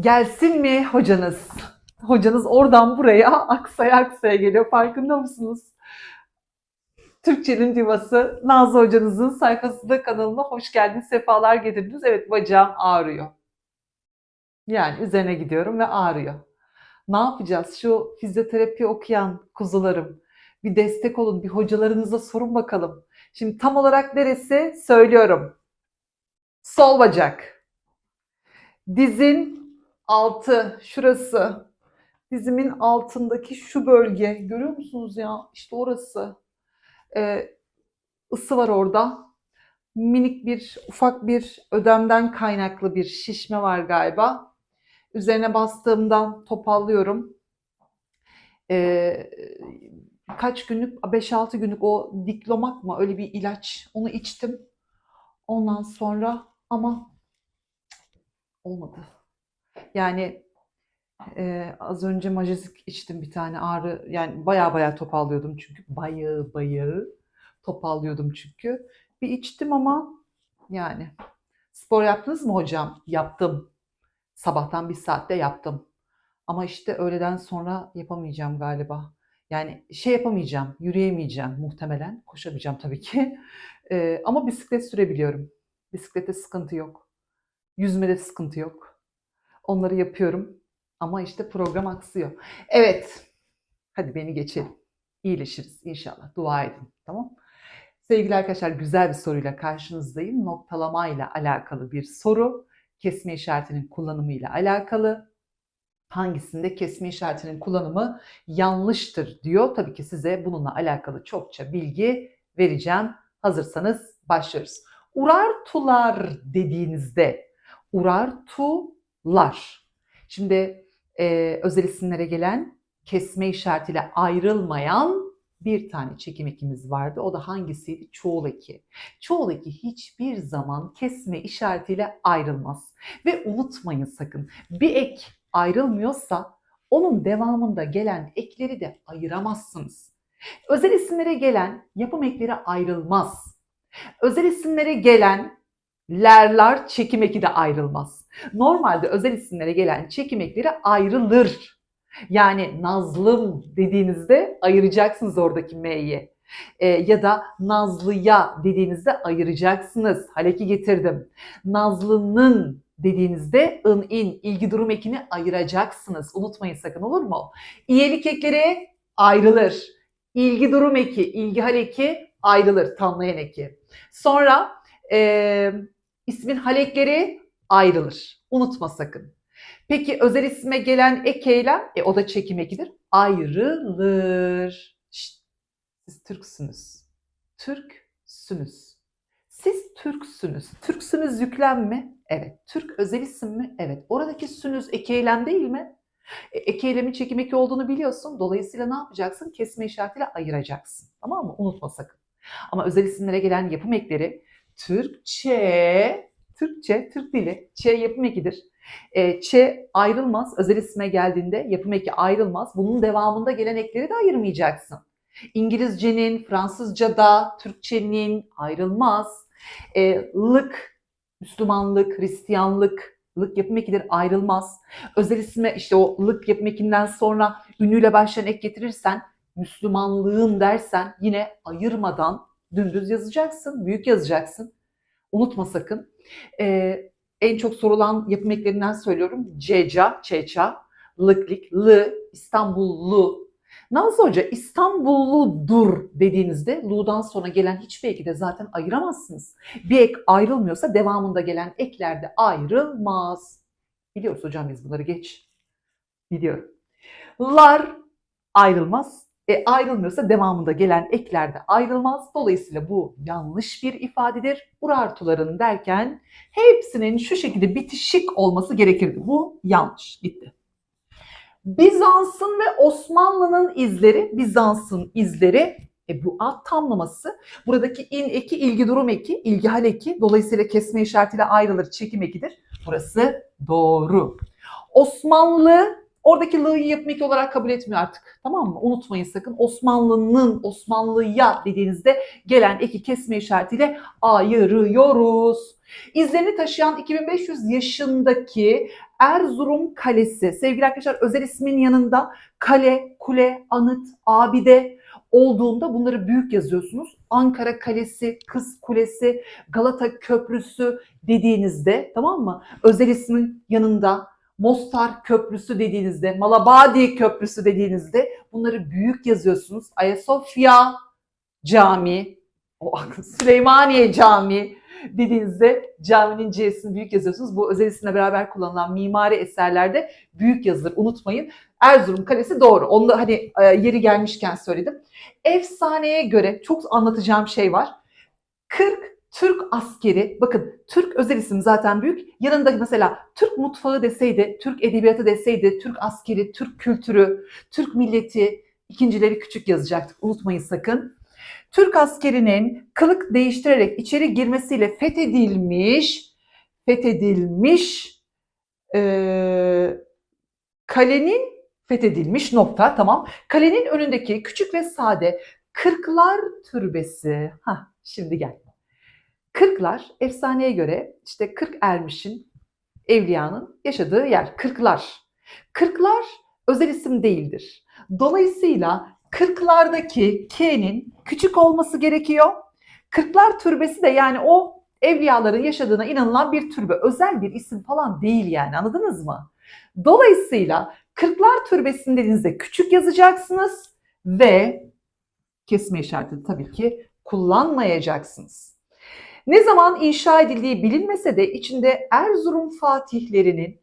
Gelsin mi hocanız? Hocanız oradan buraya aksaya aksaya geliyor. Farkında mısınız? Türkçenin divası Nazlı hocanızın sayfasında kanalına hoş geldiniz. Sefalar getirdiniz. Evet bacağım ağrıyor. Yani üzerine gidiyorum ve ağrıyor. Ne yapacağız? Şu fizyoterapi okuyan kuzularım. Bir destek olun. Bir hocalarınıza sorun bakalım. Şimdi tam olarak neresi? Söylüyorum. Sol bacak. Dizin altı. Şurası. Dizimin altındaki şu bölge. Görüyor musunuz ya? İşte orası. Ee, ısı var orada. Minik bir, ufak bir ödemden kaynaklı bir şişme var galiba. Üzerine bastığımda topallıyorum. Ee, kaç günlük, 5-6 günlük o diklomak mı öyle bir ilaç onu içtim. Ondan sonra ama olmadı. Yani e, az önce majezik içtim bir tane ağrı yani baya baya topallıyordum çünkü bayağı bayağı topallıyordum çünkü. Bir içtim ama yani spor yaptınız mı hocam? Yaptım. Sabahtan bir saatte yaptım. Ama işte öğleden sonra yapamayacağım galiba. Yani şey yapamayacağım, yürüyemeyeceğim muhtemelen. Koşamayacağım tabii ki. Ee, ama bisiklet sürebiliyorum. Bisiklette sıkıntı yok. Yüzmede sıkıntı yok. Onları yapıyorum. Ama işte program aksıyor. Evet. Hadi beni geçelim. İyileşiriz inşallah. Dua edin. Tamam Sevgili arkadaşlar güzel bir soruyla karşınızdayım. Noktalamayla alakalı bir soru. Kesme işaretinin kullanımıyla alakalı hangisinde kesme işaretinin kullanımı yanlıştır diyor. Tabii ki size bununla alakalı çokça bilgi vereceğim. Hazırsanız başlıyoruz. Urartular dediğinizde urartular. Şimdi e, özel isimlere gelen kesme işaretiyle ayrılmayan bir tane çekim ekimiz vardı. O da hangisiydi? Çoğul eki. Çoğul eki hiçbir zaman kesme işaretiyle ayrılmaz. Ve unutmayın sakın bir ek ayrılmıyorsa onun devamında gelen ekleri de ayıramazsınız. Özel isimlere gelen yapım ekleri ayrılmaz. Özel isimlere gelen lerlar çekim eki de ayrılmaz. Normalde özel isimlere gelen çekim ekleri ayrılır. Yani Nazlım dediğinizde ayıracaksınız oradaki M'yi. E, ya da Nazlıya dediğinizde ayıracaksınız. Haleki getirdim. Nazlı'nın dediğinizde ın in ilgi durum ekini ayıracaksınız. Unutmayın sakın olur mu? İyelik ekleri ayrılır. İlgi durum eki, ilgi hal eki ayrılır. Tamlayan eki. Sonra e, ismin halekleri ayrılır. Unutma sakın. Peki özel isme gelen ek eylem, e, o da çekim ekidir. Ayrılır. Şşt, siz Türksünüz. Türksünüz. Siz Türksünüz. Türksünüz yüklem mi? Evet. Türk özel isim mi? Evet. Oradaki sünüz ek eylem değil mi? E, ek eylemin çekim eki olduğunu biliyorsun. Dolayısıyla ne yapacaksın? Kesme işaretiyle ayıracaksın. Tamam mı? Unutma sakın. Ama özel isimlere gelen yapım ekleri Türkçe, Türkçe, Türk dili, Ç yapım ekidir. E, Ç ayrılmaz. Özel isme geldiğinde yapım eki ayrılmaz. Bunun devamında gelen ekleri de ayırmayacaksın. İngilizcenin, Fransızca'da, Türkçenin ayrılmaz. E, lık, Müslümanlık, Hristiyanlık, lık yapım ekidir ayrılmaz. Özel isme işte o lık yapım ekinden sonra ünlüyle başlayan ek getirirsen Müslümanlığın dersen yine ayırmadan dümdüz yazacaksın, büyük yazacaksın. Unutma sakın. Ee, en çok sorulan yapım eklerinden söylüyorum. Ceca, Çeça, Lıklik, Lı, İstanbullu. Nazlı Hoca İstanbulludur dediğinizde Lu'dan sonra gelen hiçbir eki de zaten ayıramazsınız. Bir ek ayrılmıyorsa devamında gelen ekler de ayrılmaz. Biliyoruz hocam biz bunları geç. Biliyorum. Lar ayrılmaz. E, ayrılmıyorsa devamında gelen ekler de ayrılmaz. Dolayısıyla bu yanlış bir ifadedir. Urartuların derken hepsinin şu şekilde bitişik olması gerekirdi. Bu yanlış. Gitti. Bizans'ın ve Osmanlı'nın izleri, Bizans'ın izleri e bu alt tamlaması buradaki in eki, ilgi durum eki, ilgi hal eki dolayısıyla kesme işaretiyle ayrılır, çekim ekidir. Burası doğru. Osmanlı Oradaki lığ'yı yapım eki olarak kabul etmiyor artık. Tamam mı? Unutmayın sakın. Osmanlı'nın, Osmanlı'ya dediğinizde gelen eki kesme işaretiyle ayırıyoruz. İzlerini taşıyan 2500 yaşındaki Erzurum Kalesi. Sevgili arkadaşlar özel ismin yanında kale, kule, anıt, abide olduğunda bunları büyük yazıyorsunuz. Ankara Kalesi, Kız Kulesi, Galata Köprüsü dediğinizde tamam mı? Özel ismin yanında Mostar Köprüsü dediğinizde, Malabadi Köprüsü dediğinizde bunları büyük yazıyorsunuz. Ayasofya Camii, o Süleymaniye Camii dediğinizde caminin C'sini büyük yazıyorsunuz. Bu özel isimle beraber kullanılan mimari eserlerde büyük yazılır. Unutmayın. Erzurum Kalesi doğru. Onu da hani e, yeri gelmişken söyledim. Efsaneye göre çok anlatacağım şey var. 40 Türk askeri, bakın Türk özel isim zaten büyük. Yanında mesela Türk mutfağı deseydi, Türk edebiyatı deseydi, Türk askeri, Türk kültürü, Türk milleti ikincileri küçük yazacaktık. Unutmayın sakın. Türk askerinin kılık değiştirerek içeri girmesiyle fethedilmiş, fethedilmiş e, kalenin fethedilmiş nokta tamam. Kalenin önündeki küçük ve sade Kırklar Türbesi. Ha şimdi gel. Kırklar efsaneye göre işte kırk ermişin evliyanın yaşadığı yer. Kırklar. Kırklar özel isim değildir. Dolayısıyla kırklardaki K'nin küçük olması gerekiyor. Kırklar türbesi de yani o evliyaların yaşadığına inanılan bir türbe. Özel bir isim falan değil yani anladınız mı? Dolayısıyla Kırklar Türbesi'nin dediğinizde küçük yazacaksınız ve kesme işaretini tabii ki kullanmayacaksınız. Ne zaman inşa edildiği bilinmese de içinde Erzurum fatihlerinin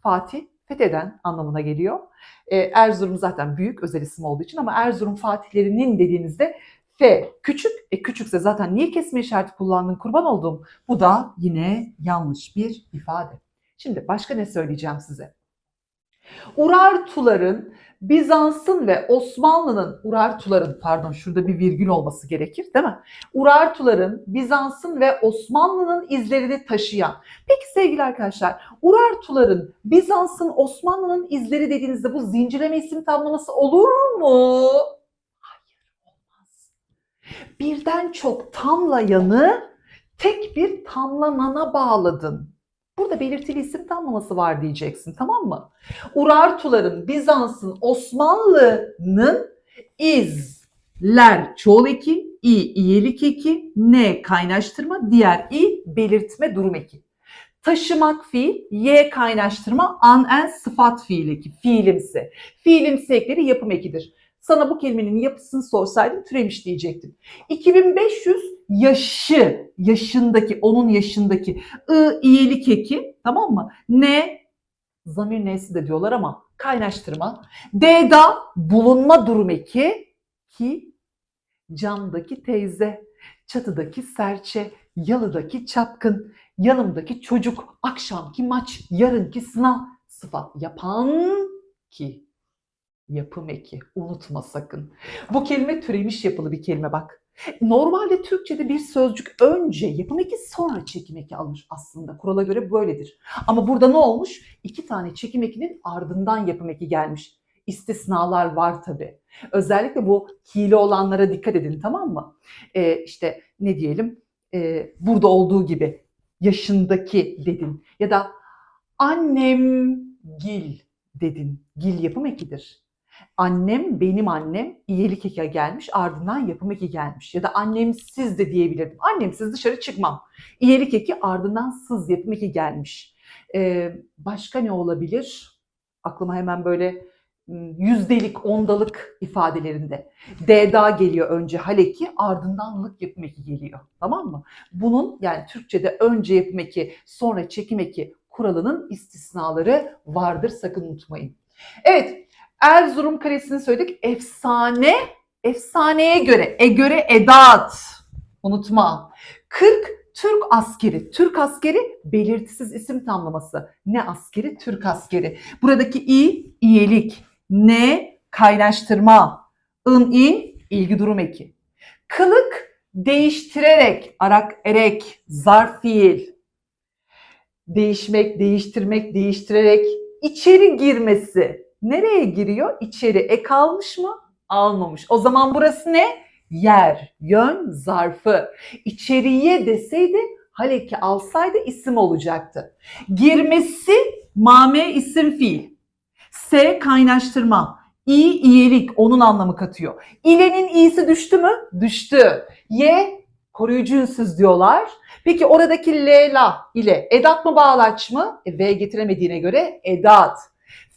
Fatih fetheden anlamına geliyor. Ee, Erzurum zaten büyük özel isim olduğu için ama Erzurum fatihlerinin dediğinizde F küçük. E küçükse zaten niye kesme işareti kullandın kurban olduğum? Bu da yine yanlış bir ifade. Şimdi başka ne söyleyeceğim size? Urartuların Bizans'ın ve Osmanlı'nın Urartuların pardon şurada bir virgül olması gerekir değil mi? Urartuların Bizans'ın ve Osmanlı'nın izlerini taşıyan. Peki sevgili arkadaşlar Urartuların Bizans'ın Osmanlı'nın izleri dediğinizde bu zincirleme isim tamlaması olur mu? Hayır olmaz. Birden çok tamlayanı tek bir tamlanana bağladın. Burada belirtili isim tamlaması var diyeceksin tamam mı? Urartuların, Bizans'ın, Osmanlı'nın izler çoğul eki, i iyilik eki, ne kaynaştırma, diğer i belirtme durum eki. Taşımak fiil, y kaynaştırma, an en sıfat fiil eki, fiilimsi. Fiilimsi ekleri yapım ekidir. Sana bu kelimenin yapısını sorsaydım türemiş diyecektim. 2500 yaşı, yaşındaki, onun yaşındaki ı, iyilik eki tamam mı? Ne, zamir nesi de diyorlar ama kaynaştırma. D'da bulunma durum eki ki camdaki teyze, çatıdaki serçe, yalıdaki çapkın, yanımdaki çocuk, akşamki maç, yarınki sınav, sıfat yapan ki yapım eki. Unutma sakın. Bu kelime türemiş yapılı bir kelime bak. Normalde Türkçe'de bir sözcük önce yapım eki sonra çekim eki alır aslında. Kurala göre böyledir. Ama burada ne olmuş? İki tane çekim ekinin ardından yapım eki gelmiş. İstisnalar var tabi. Özellikle bu hile olanlara dikkat edin tamam mı? Ee, işte ne diyelim? Ee, burada olduğu gibi yaşındaki dedin. Ya da annem gil dedin. Gil yapım ekidir. Annem benim annem iyilik eki gelmiş ardından yapım eki gelmiş. Ya da annemsiz de diyebilirdim. Annemsiz dışarı çıkmam. İyilik eki ardından sız yapım eki gelmiş. Ee, başka ne olabilir? Aklıma hemen böyle yüzdelik, ondalık ifadelerinde. D'da geliyor önce haleki ardından lık yapım eki geliyor. Tamam mı? Bunun yani Türkçe'de önce yapım eki sonra çekim eki kuralının istisnaları vardır sakın unutmayın. Evet Erzurum Kalesi'ni söyledik. Efsane, efsaneye göre, e göre edat. Unutma. 40 Türk askeri. Türk askeri belirtisiz isim tamlaması. Ne askeri? Türk askeri. Buradaki i, iyilik. Ne? Kaynaştırma. ın, in, ilgi durum eki. Kılık değiştirerek, arak, erek, zarf fiil. Değişmek, değiştirmek, değiştirerek içeri girmesi. Nereye giriyor? İçeri. E kalmış mı? Almamış. O zaman burası ne? Yer, yön, zarfı. İçeriye deseydi haleki alsaydı isim olacaktı. Girmesi Mame isim fiil. S kaynaştırma. İ iyilik onun anlamı katıyor. İlenin i'si düştü mü? Düştü. Y koruyucu ünsüz diyorlar. Peki oradaki L la ile edat mı bağlaç mı? E, v getiremediğine göre edat.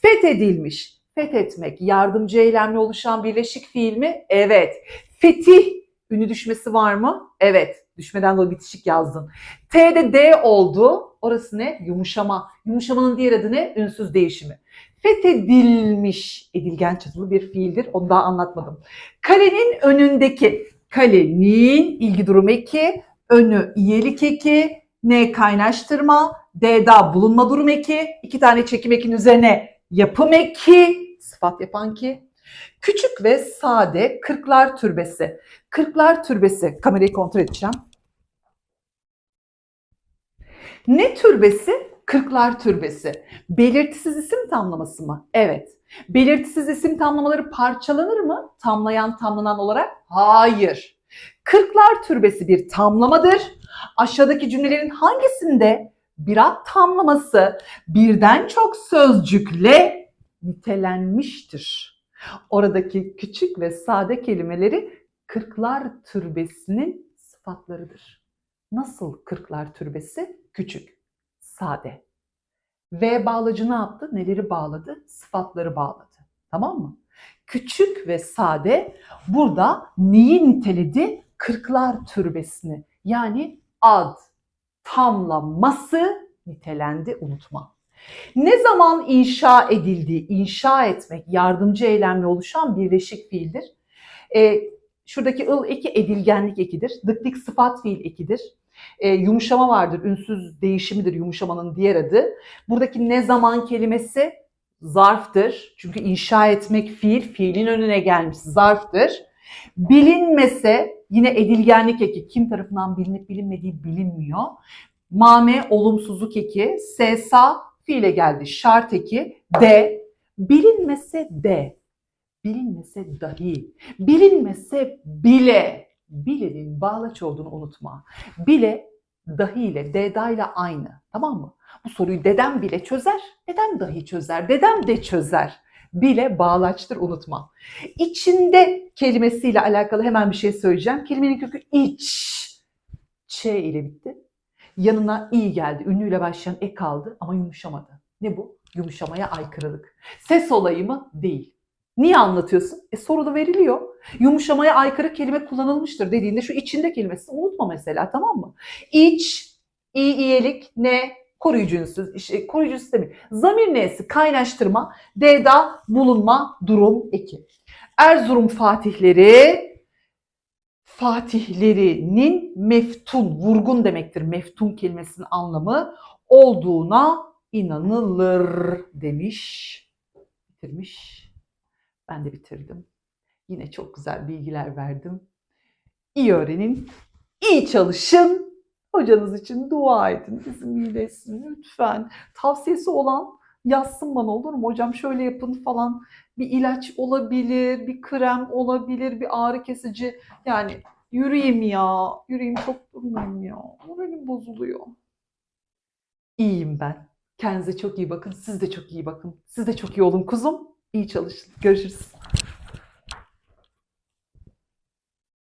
Fethedilmiş. Fethetmek yardımcı eylemle oluşan birleşik fiil mi? Evet. Fetih ünü düşmesi var mı? Evet. Düşmeden dolayı bitişik yazdın. T'de D oldu. Orası ne? Yumuşama. Yumuşamanın diğer adı ne? Ünsüz değişimi. Fethedilmiş edilgen çatılı bir fiildir. Onu daha anlatmadım. Kalenin önündeki kalenin ilgi durumu eki, önü iyelik eki, ne kaynaştırma, D'da bulunma durum eki, iki tane çekim ekin üzerine yapım eki, sıfat yapan ki. Küçük ve sade kırklar türbesi. Kırklar türbesi. Kamerayı kontrol edeceğim. Ne türbesi? Kırklar türbesi. Belirtisiz isim tamlaması mı? Evet. Belirtisiz isim tamlamaları parçalanır mı? Tamlayan tamlanan olarak? Hayır. Kırklar türbesi bir tamlamadır. Aşağıdaki cümlelerin hangisinde bir ad tamlaması birden çok sözcükle nitelenmiştir? Oradaki küçük ve sade kelimeleri kırklar türbesinin sıfatlarıdır. Nasıl kırklar türbesi? Küçük, sade. V bağlacı ne yaptı? Neleri bağladı? Sıfatları bağladı. Tamam mı? Küçük ve sade burada neyi niteledi? Kırklar türbesini. Yani ad, tamlaması nitelendi unutma. Ne zaman inşa edildi? İnşa etmek yardımcı eylemle oluşan birleşik fiildir. E, şuradaki ıl eki edilgenlik ekidir. Dıktik sıfat fiil ekidir. E, yumuşama vardır. Ünsüz değişimidir yumuşamanın diğer adı. Buradaki ne zaman kelimesi zarftır. Çünkü inşa etmek fiil, fiilin önüne gelmiş zarftır. Bilinmese yine edilgenlik eki kim tarafından bilinip bilinmediği bilinmiyor. Mame olumsuzluk eki, sesa fiile geldi şart eki, de bilinmese de bilinmese dahi, bilinmese bile, bilenin bağlaç olduğunu unutma. Bile dahi ile deda ile aynı. Tamam mı? Bu soruyu dedem bile çözer, dedem dahi çözer, dedem de çözer. Bile bağlaçtır unutma. İçinde kelimesiyle alakalı hemen bir şey söyleyeceğim. Kelimenin kökü iç. Ç ile bitti. Yanına i geldi. Ünlüyle başlayan e kaldı ama yumuşamadı. Ne bu? Yumuşamaya aykırılık. Ses olayı mı? Değil. Niye anlatıyorsun? E soruda veriliyor. Yumuşamaya aykırı kelime kullanılmıştır dediğinde şu içinde kelimesini unutma mesela tamam mı? İç, i, iyelik, ne, koruyucu ünsüz, koruyucu ünsüz değil. Zamir nesi, kaynaştırma, deda, bulunma, durum, eki. Erzurum fatihleri, fatihlerinin meftun, vurgun demektir. Meftun kelimesinin anlamı olduğuna inanılır demiş, bitirmiş. Ben de bitirdim. Yine çok güzel bilgiler verdim. İyi öğrenin, iyi çalışın. Hocanız için dua edin. Bizim iyileşsin lütfen. Tavsiyesi olan yazsın bana olur mu? Hocam şöyle yapın falan. Bir ilaç olabilir, bir krem olabilir, bir ağrı kesici. Yani yürüyeyim ya. Yürüyeyim çok durmayayım ya. Moralim bozuluyor. İyiyim ben. Kendinize çok iyi bakın. Siz de çok iyi bakın. Siz de çok iyi olun kuzum. İyi çalışın. Görüşürüz.